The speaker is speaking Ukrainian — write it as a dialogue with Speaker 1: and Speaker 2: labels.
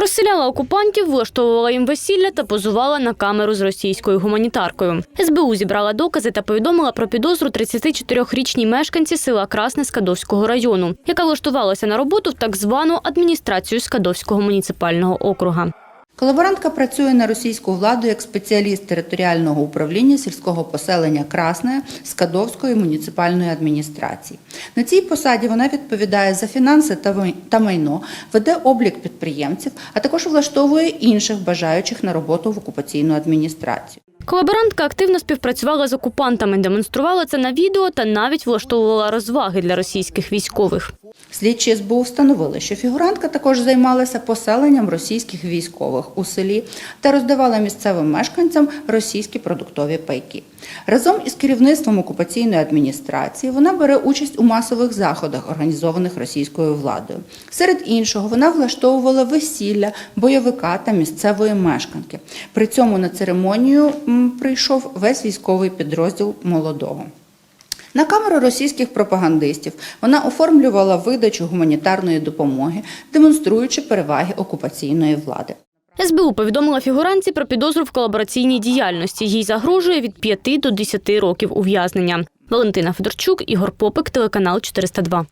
Speaker 1: Розселяла окупантів, влаштовувала їм весілля та позувала на камеру з російською гуманітаркою. СБУ зібрала докази та повідомила про підозру 34-річній мешканці села Красне Скадовського району, яка влаштувалася на роботу в так звану адміністрацію Скадовського муніципального округа.
Speaker 2: Колаборантка працює на російську владу як спеціаліст територіального управління сільського поселення Красне Скадовської муніципальної адміністрації. На цій посаді вона відповідає за фінанси та майно, веде облік підприємців, а також влаштовує інших бажаючих на роботу в окупаційну адміністрацію.
Speaker 1: Колаборантка активно співпрацювала з окупантами, демонструвала це на відео та навіть влаштовувала розваги для російських військових.
Speaker 2: Слідчі СБУ встановили, що фігурантка також займалася поселенням російських військових у селі та роздавала місцевим мешканцям російські продуктові пайки. Разом із керівництвом окупаційної адміністрації вона бере участь у масових заходах, організованих російською владою. Серед іншого, вона влаштовувала весілля бойовика та місцевої мешканки. При цьому на церемонію прийшов весь військовий підрозділ молодого. На камеру російських пропагандистів вона оформлювала видачу гуманітарної допомоги, демонструючи переваги окупаційної влади.
Speaker 1: СБУ повідомила фігуранці про підозру в колабораційній діяльності. Їй загрожує від 5 до 10 років ув'язнення. Валентина Федорчук, Ігор Попик, телеканал 402.